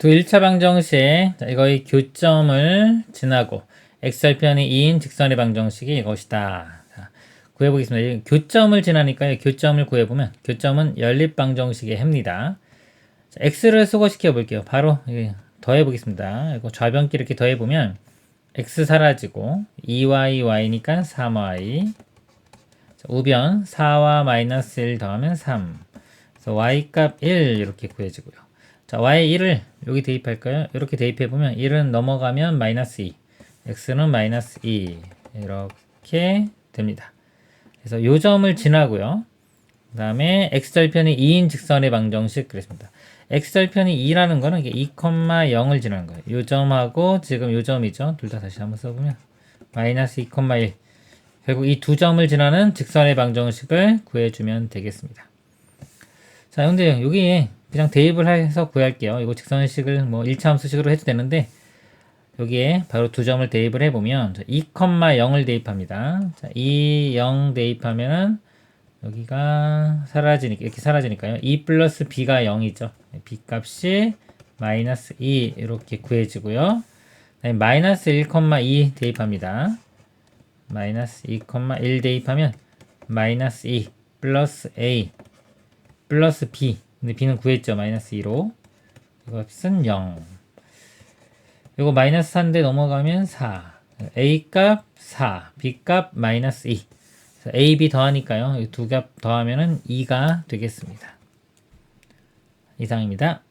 두 1차 방정식 자, 이거의 교점을 지나고 x절편이 2인 직선의 방정식이 이것이다. 자, 구해보겠습니다. 이 교점을 지나니까요. 교점을 구해보면 교점은 연립 방정식의 해입니다. 자, x를 수거시켜 볼게요. 바로 예, 더해보겠습니다. 이거 좌변기 이렇게 더해보면 x 사라지고 2y y니까 3y 자, 우변 4와 마이너스 1 더하면 3 그래서 y 값 1 이렇게 구해지고요. 자, y 1을 여기 대입할까요? 이렇게 대입해보면 1은 넘어가면 마이너스 2 x는 마이너스 2 이렇게 됩니다. 그래서 요 점을 지나고요. 그 다음에 x절편이 2인 직선의 방정식 그랬습니다. x절편이 2라는 거는 이게 2,0을 지나는 거예요. 요 점하고 지금 요 점이죠. 둘 다 다시 한번 써보면 마이너스 2,1 결국 이 두 점을 지나는 직선의 방정식을 구해주면 되겠습니다. 자, 근데 여기 그냥 대입을 해서 구할게요. 이거 직선식을 뭐 1차 함수식으로 해도 되는데 여기에 바로 두 점을 대입을 해보면 2,0을 대입합니다. 자, 2, 0 대입하면은 여기가 사라지니까 이렇게 사라지니까요. 2 플러스 b가 0이죠. b 값이 마이너스 2 이렇게 구해지고요. 마이너스 1,2 대입합니다. 마이너스 2,1 대입하면 마이너스 2 플러스 a 플러스 b 근데 b는 구했죠. 마이너스 2로 이 값은 0 이거 마이너스 4인데 넘어가면 4 a 값 4 b 값 마이너스 2 그래서 a, b 더하니까요. 이두값 더하면은 2가 되겠습니다. 이상입니다.